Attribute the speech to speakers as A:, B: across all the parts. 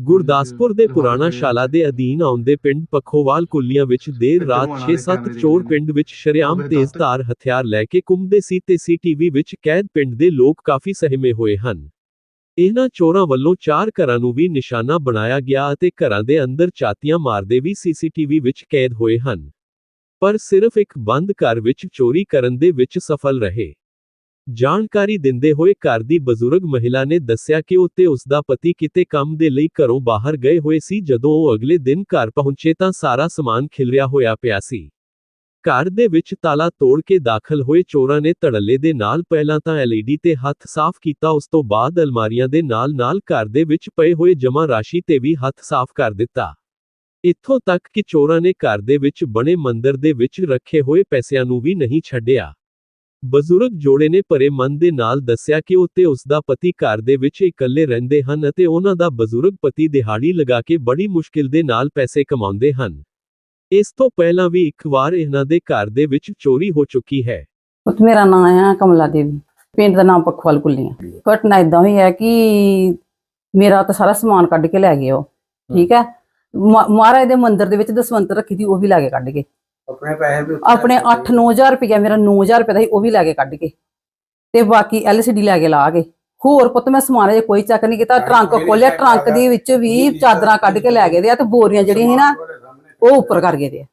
A: ਗੁਰਦਾਸਪੁਰ ਦੇ ਪੁਰਾਣਾ ਸ਼ਾਲਾ ਦੇ ਅਧੀਨ ਆਉਂਦੇ ਪਿੰਡ ਪੱਖੋਵਾਲ ਕੁੱਲੀਆਂ ਵਿੱਚ ਦੇਰ ਰਾਤ 6-7 ਚੋਰ ਪਿੰਡ ਵਿੱਚ ਸ਼ਰੇਆਮ ਤੇਜ਼ਧਾਰ ਹਥਿਆਰ ਲੈ ਕੇ ਘੁੰਮਦੇ ਸੀ ਤੇ ਸੀਟੀਵੀ ਵਿੱਚ ਕੈਦ ਪਿੰਡ ਦੇ ਲੋਕ ਕਾਫੀ ਸਹਿਮੇ ਹੋਏ ਹਨ। ਇਹਨਾਂ ਚੋਰਾਂ ਵੱਲੋਂ ਚਾਰ ਘਰਾਂ ਨੂੰ ਵੀ ਨਿਸ਼ਾਨਾ ਬਣਾਇਆ ਗਿਆ ਅਤੇ ਘਰਾਂ ਦੇ ਅੰਦਰ ਚਾਤੀਆਂ ਮਾਰਦੇ ਵੀ ਸੀਸੀਟੀਵੀ ਵਿੱਚ ਕੈਦ ਹੋਏ ਹਨ। ਪਰ ਸਿਰਫ ਇੱਕ ਬੰਦ ਘਰ ਵਿੱਚ ਚੋਰੀ ਕਰਨ ਦੇ ਵਿੱਚ ਸਫਲ ਰਹੇ। ਜਾਣਕਾਰੀ ਦਿੰਦੇ ਹੋਏ ਘਰ ਦੀ ਬਜ਼ੁਰਗ ਮਹਿਲਾ ਨੇ ਦੱਸਿਆ ਕਿ ਉਹ ਤੇ ਉਸ ਦਾ ਪਤੀ ਕਿਤੇ ਕੰਮ ਦੇ ਲਈ ਘਰੋਂ ਬਾਹਰ ਗਏ ਹੋਏ ਸੀ। ਜਦੋਂ ਉਹ ਅਗਲੇ ਦਿਨ ਘਰ ਪਹੁੰਚੇ ਤਾਂ ਸਾਰਾ ਸਮਾਨ ਖਿਲਰਿਆ ਹੋਇਆ ਪਿਆ ਸੀ। ਘਰ ਦੇ ਵਿੱਚ ਤਾਲਾ ਤੋੜ ਕੇ ਦਾਖਲ ਹੋਏ ਚੋਰਾਂ ਨੇ ਧੜੱਲੇ ਦੇ ਨਾਲ ਪਹਿਲਾਂ ਤਾਂ ਐਲਈਡੀ ਤੇ ਹੱਥ ਸਾਫ਼ ਕੀਤਾ, ਉਸ ਤੋਂ ਬਾਅਦ ਅਲਮਾਰੀਆਂ ਦੇ ਨਾਲ-ਨਾਲ ਘਰ ਦੇ ਵਿੱਚ ਪਏ ਹੋਏ ਜਮ੍ਹਾਂ ਰਾਸ਼ੀ ਤੇ ਵੀ ਹੱਥ ਸਾਫ਼ ਕਰ ਦਿੱਤਾ। ਇੱਥੋਂ ਤੱਕ ਕਿ ਚੋਰਾਂ ਨੇ ਘਰ ਦੇ ਵਿੱਚ ਬਣੇ ਮੰਦਰ ਦੇ ਵਿੱਚ ਰੱਖੇ ਹੋਏ ਪੈਸਿਆਂ ਨੂੰ ਵੀ ਨਹੀਂ ਛੱਡਿਆ। ਬਜ਼ੁਰਗ ਜੋੜੇ ਨੇ ਭਰੇ ਮਨ ਦੇ ਨਾਲ ਦੱਸਿਆ ਕਿ ਉਹ ਤੇ ਉਸ ਦਾ ਪਤੀ ਘਰ ਦੇ ਵਿੱਚ ਇਕੱਲੇ ਰਹਿੰਦੇ ਹਨ ਅਤੇ ਉਹਨਾਂ ਦਾ ਬਜ਼ੁਰਗ ਪਤੀ ਦਿਹਾੜੀ ਲਗਾ ਕੇ ਬੜੀ ਮੁਸ਼ਕਿਲ ਦੇ ਨਾਲ ਪੈਸੇ ਕਮਾਉਂਦੇ ਹਨ। ਇਸ ਤੋਂ ਪਹਿਲਾਂ ਵੀ ਇੱਕ ਵਾਰ ਇਹਨਾਂ ਦੇ ਘਰ ਦੇ ਵਿੱਚ ਚੋਰੀ ਹੋ ਚੁੱਕੀ ਹੈ।
B: ਪੁੱਤ ਮੇਰਾ ਨਾਮ ਹੈ ਕਮਲਾ ਦੇਵੀ। ਪਿੰਡ ਦਾ ਨਾਮ ਪਖਵਾਲ ਕੁੱਲੀਆਂ ਘਟਨਾ ਇਦਾਂ ਹੋਈ ਹੈ ਕਿ ਮੇਰਾ ਤਾਂ ਸਾਰਾ ਸਮਾਨ ਕੱਢ ਕੇ ਲੈ ਗਏ ਉਹ। ਠੀਕ ਹੈ। ਮਹਾਰਾਜ ਦੇ ਮੰਦਿਰ ਦੇ ਵਿੱਚ ਦਸਵੰਤ ਰੱਖੀ ਸੀ, ਉਹ ਵੀ ਲੈ ਕੇ ਕੱਢ ਕੇ
C: ਆਪਣੇ ਪੈਸੇ ਵੀ
B: ਆਪਣੇ 8-9000 ਰੁਪਇਆ ਮੇਰਾ 9000 ਰੁਪਏ ਦਾ ਸੀ ਉਹ ਵੀ ਲੈ ਕੇ ਕੱਢ ਕੇ ਤੇ ਬਾਕੀ ਐਲਸੀਡੀ ਲੈ ਕੇ ਲਾ ਗਏ ਹੋਰ ਪੁੱਤ ਮੈਂ ਸਮਾਨ ਅਜੇ ਕੋਈ ਚੱਕ ਨਹੀਂ ਕੀਤਾ ਟਰੰਕ ਖੋਲਿਆ ਟਰੰਕ ਦੇ ਵਿੱਚ ਵੀ ਚਾਦਰਾਂ ਕੱਢ ਕੇ ਲੈ ਗਏ ਦੇ ਆ ਤੇ ਬੋਰੀਆਂ ਜਿਹੜੀਆਂ ਸੀ ਨਾ ਉਹ ਉੱਪਰ ਕਰ ਗਏ ਦੇ ਆ।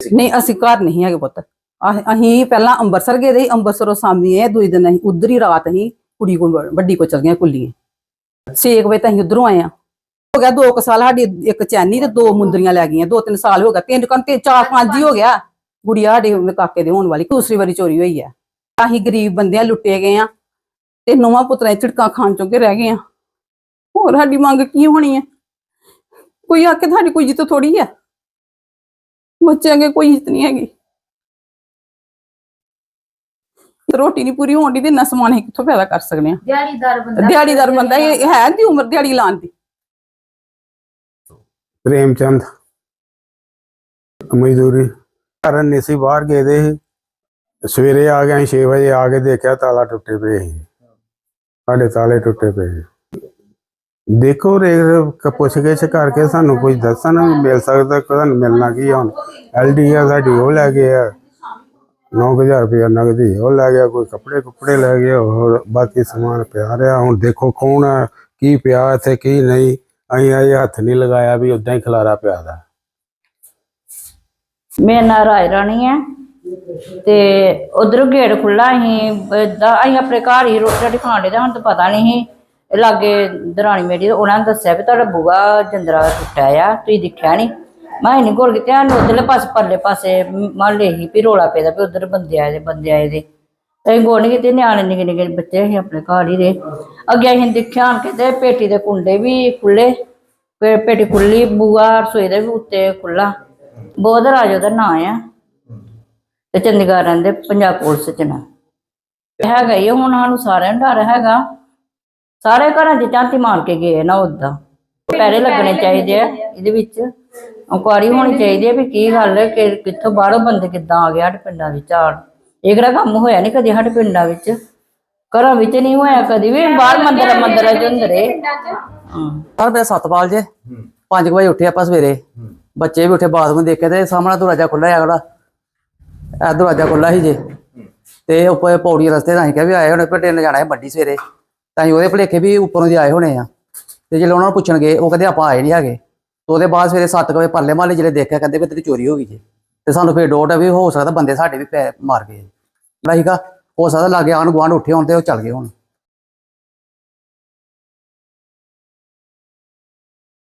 B: ਨਹੀਂ ਅਸੀਂ ਘਰ ਨਹੀਂ ਹੈਗੇ ਪੁੱਤ। ਅਹ- ਅਸੀਂ ਪਹਿਲਾਂ ਅੰਮ੍ਰਿਤਸਰ ਗਏ ਦੇ ਅੰਮ੍ਰਿਤਸਰੋਂ ਸਾਮੀ ਆਏ ਦੂਜੇ ਦਿਨ ਅਸੀਂ ਉਧਰ ਹੀ ਰਾਤ ਅਸੀਂ ਕੁੜੀ ਕੋ ਵੱਡੀ ਕੋ ਚਲ ਗਏ ਕੁੱਲੀਆਂ ਛੇ ਕੁ ਵਜੇ ਤਾਂ ਅਸੀਂ ਉਧਰੋਂ ਆਏ ਆ ਹੋ ਗਿਆ 2 ਸਾਲ ਸਾਡੀ ਇੱਕ ਚੈਨੀ ਤੇ ਦੋ ਮੁੰਦਰੀਆਂ ਲੈ ਗਈਆਂ ਦੋ ਤਿੰਨ ਸਾਲ ਹੋ ਗਿਆ ਤਿੰਨ ਕੰਨ ਤੇ ਚਾਰ ਪੰਜ ਹੀ ਹੋ ਗਿਆ। ਗੁੜੀਆ ਸਾਡੇ ਕਾਕੇ ਦੇ ਹੋਣ ਵਾਲੀ ਦੂਸਰੀ ਵਾਰੀ ਚੋਰੀ ਹੋਈ ਆ। ਅਸੀਂ ਗਰੀਬ ਬੰਦਿਆਂ ਲੁੱਟੇ ਗਏ ਆ ਤੇ ਨੌਵਾਂ ਪੁੱਤਰਾਂ ਝਟਕਾਂ ਖਾਣ ਚੋਂ ਕੇ ਰਹਿ ਗਏ ਆ। ਹੋਰ ਸਾਡੀ ਮੰਗ ਕੀ ਹੋਣੀ ਹੈ ਕੋਈ ਆ ਕੇ ਤੁਹਾਡੀ ਕੋਈ ਇੱਜ਼ਤ ਥੋੜੀ ਹੈ ਬੱਚਿਆਂ ਅੱਗੇ ਕੋਈ ਇੱਜ਼ਤ ਨਹੀਂ ਹੈਗੀ। ਰੋਟੀ ਨਹੀਂ ਪੂਰੀ ਹੋਣ ਦੀ ਤੇ ਇੰਨਾ ਸਮਾਨ ਕਿੱਥੋਂ ਪੈਦਾ ਕਰ ਸਕਦੇ ਆ?
D: ਦਿਹਾੜੀਦਾਰ ਬੰਦਾ।
B: ਦਿਹਾੜੀਦਾਰ ਬੰਦਾ ਇਹ ਹੈ ਦੀ ਉਮਰ ਦਿਹਾੜੀ ਲਾਉਣ ਦੀ।
C: ਪ੍ਰੇਮਚੰਦ ਮਜ਼ਦੂਰੀ ਕਰਨ ਨਹੀਂ ਸੀ, ਬਾਹਰ ਗਏ ਦੇ ਸੀ। ਸਵੇਰੇ ਆ ਗਏ 6 ਵਜੇ ਆ ਕੇ ਦੇਖਿਆ ਤਾਲਾ ਟੁੱਟੇ ਪਏ ਸੀ। ਸਾਡੇ ਤਾਲੇ ਟੁੱਟੇ ਪਏ ਸੀ। ਦੇਖੋ ਰੇ ਪੁੱਛ ਕੇ ਕਰਕੇ ਸਾਨੂੰ ਕੁਝ ਦੱਸਣ ਵੀ ਮਿਲ ਸਕਦਾ, ਤੁਹਾਨੂੰ ਮਿਲਣਾ ਕੀ ਆ ਹੁਣ? ਐਲਡੀ ਆ ਸਾਡੀ, ਉਹ ਲੈ ਗਏ ਆ। 9000 ਰੁਪਇਆ ਨਗਦੀ ਉਹ ਲੈ ਗਿਆ, ਕੋਈ ਕੱਪੜੇ ਕੁੱਪੜੇ ਲੈ ਗਿਆ, ਹੋਰ ਬਾਕੀ ਸਮਾਨ ਪਿਆ ਰਿਹਾ। ਹੁਣ ਦੇਖੋ ਕੌਣ ਆ, ਕੀ ਪਿਆ ਇੱਥੇ, ਕੀ ਨਹੀਂ। ਅਸੀਂ ਅਜੇ ਹੱਥ ਨਹੀਂ ਲਗਾਇਆ ਵੀ ਉਦਾਂ ਹੀ ਖਲਾਰਾ ਪਿਆ ਦਾ।
D: ਮੇਰਾ ਨਾਂ ਰਾਜ ਰਾਣੀ ਹੈ ਤੇ ਉਧਰੋਂ ਗੇਟ ਖੁੱਲਾ ਅਸੀਂ, ਏਦਾਂ ਅਸੀਂ ਆਪਣੇ ਘਰ ਹੀ ਰੋਟੀ ਰਾਟੀ ਖਾਣ ਦੇ ਹੁਣ ਤਾਂ ਪਤਾ ਨਹੀਂ ਸੀ। ਇਹ ਲਾਗੇ ਦਰਾਣੀ ਮੇਰੀ ਤੇ ਉਹਨਾਂ ਨੇ ਦੱਸਿਆ ਵੀ ਤੁਹਾਡਾ ਬੂਆ ਜੰਦਰਾ ਟੁੱਟਾ ਆ, ਤੁਸੀਂ ਦੇਖਿਆ ਨਹੀਂ। ਮੈਂ ਨਹੀਂ ਗੋਲ ਕਿਤੇ ਹਨ ਉਧਰਲੇ ਪਾਸੇ, ਪਰਲੇ ਪਾਸੇ ਮੰਨ ਹੀ ਵੀ ਰੋਲਾ ਪੈਦਾ ਵੀ ਉਧਰ ਬੰਦੇ ਆਏ ਦੇ ਬੰਦੇ ਆਏ ਦੇ ਅਸੀਂ ਗੋਲ ਨਹੀਂ ਕਿਤੇ ਨਿਆਣੇ ਨਿੱਕੇ ਨਿੱਕੇ ਬੱਚੇ ਅਸੀਂ ਆਪਣੇ ਘਰ ਹੀ ਦੇ ਅੱਗੇ ਅਸੀਂ ਦੇਖਿਆ ਹਨ ਕਿਤੇ ਪੇਟੀ ਦੇ ਕੁੰਡੇ ਵੀ ਖੁੱਲੇ ਪੇ- ਪੇਟੀ ਖੁੱਲੀ ਬੂਆ ਰਸੋਈ ਦੇ ਵੀ ਉੱਤੇ ਖੁੱਲਾ ਬੋਧ ਰਾਜ ਉਹਦਾ ਨਾਂ ਆ। ਤੇ ਚੰਡੀਗੜ੍ਹ ਰਹਿੰਦੇ ਪੰਜਾਬ ਪੁਲਿਸ ਚ ਨਾ। ਹੈਗਾ ਹੀ ਆ, ਹੁਣ ਸਾਨੂੰ ਸਾਰਿਆਂ ਨੂੰ ਡਰ ਹੈਗਾ। ਸਾਰੇ ਘਰਾਂ 'ਚ ਝਾਤੀ ਮਾਰ ਕੇ ਗਏ ਨਾ ਉਦਾਂ ਪੈਰੇ ਲੱਗਣੇ ਚਾਹੀਦੇ ਆ ਇਹਦੇ ਵਿੱਚ। ਇਨਕੁਆਰੀ ਹੋਣੀ ਚਾਹੀਦੀ ਹੈ ਵੀ ਕੀ ਗੱਲ ਹੈ ਕਿ ਕਿੱਥੋਂ ਬਾਹਰੋਂ ਬੰਦੇ ਕਿੱਦਾਂ ਆ ਗਿਆ ਸਾਡੇ ਪਿੰਡਾਂ ਵਿੱਚ ਆਣ ਇਹ ਕਿਹੜਾ ਕੰਮ ਹੋਇਆ ਨਹੀਂ ਕਦੇ ਸਾਡੇ ਪਿੰਡਾਂ ਵਿੱਚ? ਘਰਾਂ ਵਿੱਚ ਨਹੀਂ ਹੋਇਆ ਕਦੀ ਵੀ ਬਾਹਰ ਮੰਦਰ ਮੰਦਰਾਂ ਚ ਹੁੰਦੇ ਰਹੇ ਹਾਂ।
B: ਪਰ ਮੇਰਾ ਸਤਪਾਲ ਜੇ 5 ਵਜੇ ਉੱਠੇ ਆਪਾਂ ਸਵੇਰੇ। ਬੱਚੇ ਵੀ ਉੱਠੇ ਬਾਥਰੂਮ ਦੇਖ ਕੇ ਤੇ ਸਾਹਮਣਾ ਦਰਵਾਜ਼ਾ ਖੁੱਲਾ ਹੈ ਖੜਾ ਇਹ ਦਰਵਾਜ਼ਾ ਖੁੱਲਾ ਸੀ ਜੇ। ਤੇ ਉੱਪਰ ਪੌੜੀ ਰਸਤੇ ਤਾਂ ਅਸੀਂ ਕਿਹਾ ਵੀ ਆਏ ਹੋਣੇ ਭੱਟੇ ਨੇ ਜਾਣਾ ਹੈ ਵੱਡੀ ਸਵੇਰੇ। ਤਾਂ ਅਸੀਂ ਉਹਦੇ ਭਲੇਖੇ ਵੀ ਉੱਪਰੋਂ ਦੀ ਆਏ ਹੋਣੇ ਆ। ਤੇ ਜਦੋਂ ਉਹਨਾਂ ਨੂੰ ਪੁੱਛਣਗੇ ਉਹ ਕਹਿੰਦੇ ਆਪਾਂ ਆਏ ਨਹੀਂ ਹੈਗੇ। ਤੇ ਉਹਦੇ ਬਾਅਦ ਸਵੇਰੇ 7 ਵਜੇ ਪਰਲੇ ਮਹੱਲੇ ਜਿਹੜੇ ਦੇਖਿਆ ਕਹਿੰਦੇ ਵੀ ਤੇਰੀ ਚੋਰੀ ਹੋ ਗਈ ਜੇ। ਤੇ ਸਾਨੂੰ ਫੇਰ ਡੋਟ ਆ ਵੀ ਹੋ ਸਕਦਾ ਬੰਦੇ ਸਾਡੇ ਵੀ ਪੈ ਮਾਰ ਗਏ ਠੀਕ ਹੋ ਸਕਦਾ ਲਾਗੇ ਆਣ ਗੁਆਂਢ ਉੱਠੇ ਹੋਣ ਤੇ ਉਹ ਚੱਲ ਗਏ ਹੋਣ।